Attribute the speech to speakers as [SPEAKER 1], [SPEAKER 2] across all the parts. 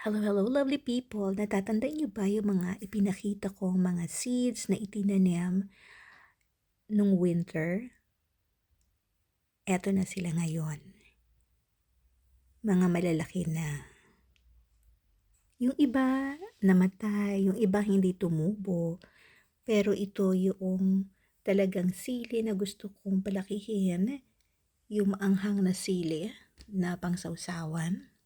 [SPEAKER 1] Hello, hello, lovely people. Natatandaan niyo ba yung mga ipinakita kong mga seeds na itinanim nung winter? Eto na sila ngayon. Mga malalaki na. Yung iba namatay, yung iba hindi tumubo. Pero ito yung talagang sili na gusto kong palakihin. Yung maanghang na sili na pangsawsawan.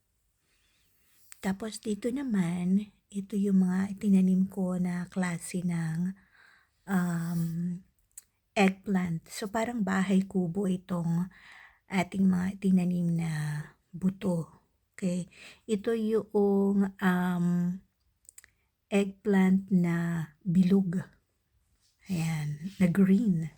[SPEAKER 1] Tapos dito naman, ito yung mga itinanim ko na klase ng um, eggplant. So parang bahay kubo itong ating mga tinanim na buto. Okay. Ito yung um, eggplant na bilog. Ayan, na green.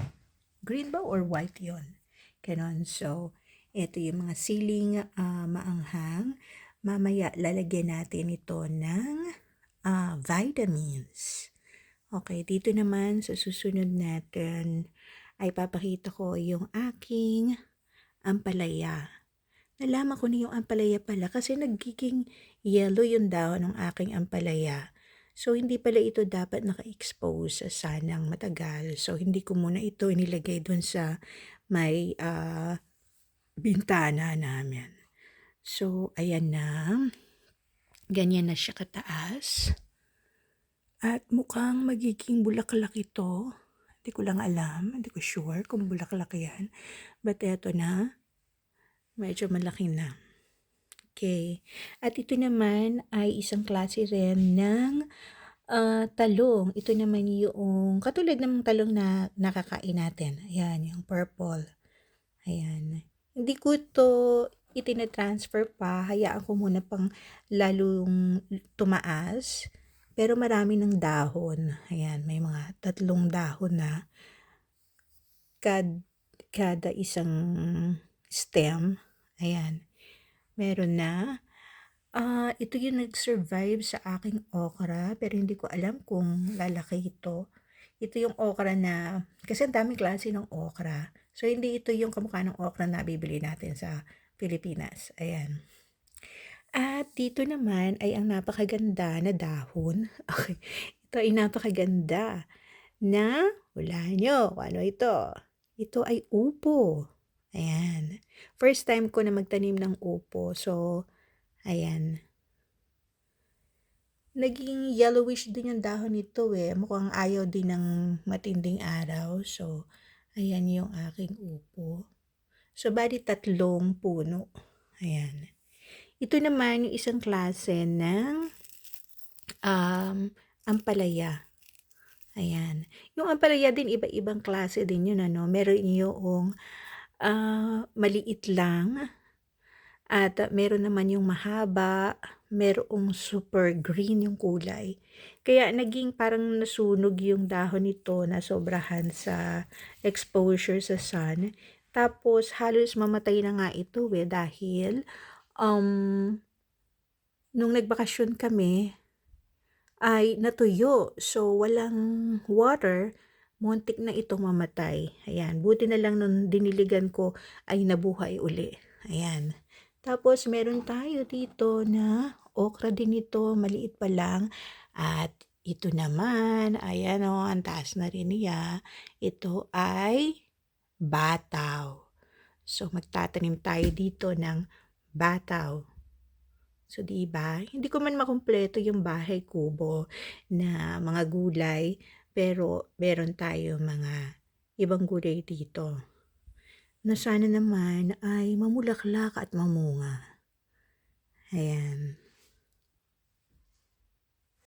[SPEAKER 1] Green ba or white yon? Ganon. So, ito yung mga siling uh, maanghang. Mamaya lalagyan natin ito ng uh, vitamins. Okay, dito naman sa susunod natin ay papakita ko yung aking ampalaya. Nalaman ko na yung ampalaya pala kasi nagiging yellow yung dahon ng aking ampalaya. So, hindi pala ito dapat naka-expose sa sanang matagal. So, hindi ko muna ito inilagay dun sa may uh, bintana namin. So, ayan na. Ganyan na siya kataas. At mukhang magiging bulaklak ito. Hindi ko lang alam. Hindi ko sure kung bulaklak yan. But eto na. Medyo malaki na. Okay. At ito naman ay isang klase rin ng uh, talong. Ito naman yung katulad ng talong na nakakain natin. Ayan, yung purple. Ayan. Hindi ko to itinatransfer pa, hayaan ko muna pang lalong tumaas. Pero marami ng dahon. Ayan, may mga tatlong dahon na kad, kada isang stem. Ayan, meron na. Uh, ito yung nag-survive sa aking okra, pero hindi ko alam kung lalaki ito. Ito yung okra na, kasi ang daming klase ng okra. So, hindi ito yung kamukha ng okra na bibili natin sa Pilipinas. Ayan. At dito naman ay ang napakaganda na dahon. Okay. Ito ay napakaganda na, wala nyo, ano ito? Ito ay upo. Ayan. First time ko na magtanim ng upo. So, ayan. Naging yellowish din yung dahon nito eh. Mukhang ayaw din ng matinding araw. So, ayan yung aking upo. So, bali tatlong puno. Ayan. Ito naman yung isang klase ng um, ampalaya. Ayan. Yung ampalaya din, iba-ibang klase din yun. Ano? Meron yung uh, maliit lang. At uh, meron naman yung mahaba. Merong super green yung kulay. Kaya naging parang nasunog yung dahon nito na sobrahan sa exposure sa sun. Tapos halos mamatay na nga ito eh dahil um, nung nagbakasyon kami ay natuyo. So walang water, muntik na itong mamatay. Ayan, buti na lang nung diniligan ko ay nabuhay uli. Ayan. Tapos meron tayo dito na okra din ito, maliit pa lang. At ito naman, ayan o, oh, ang taas na rin niya. Ito ay bataw. So, magtatanim tayo dito ng bataw. So, di ba? Hindi ko man makumpleto yung bahay kubo na mga gulay, pero meron tayo mga ibang gulay dito na sana naman ay mamulaklak at mamunga. Ayan.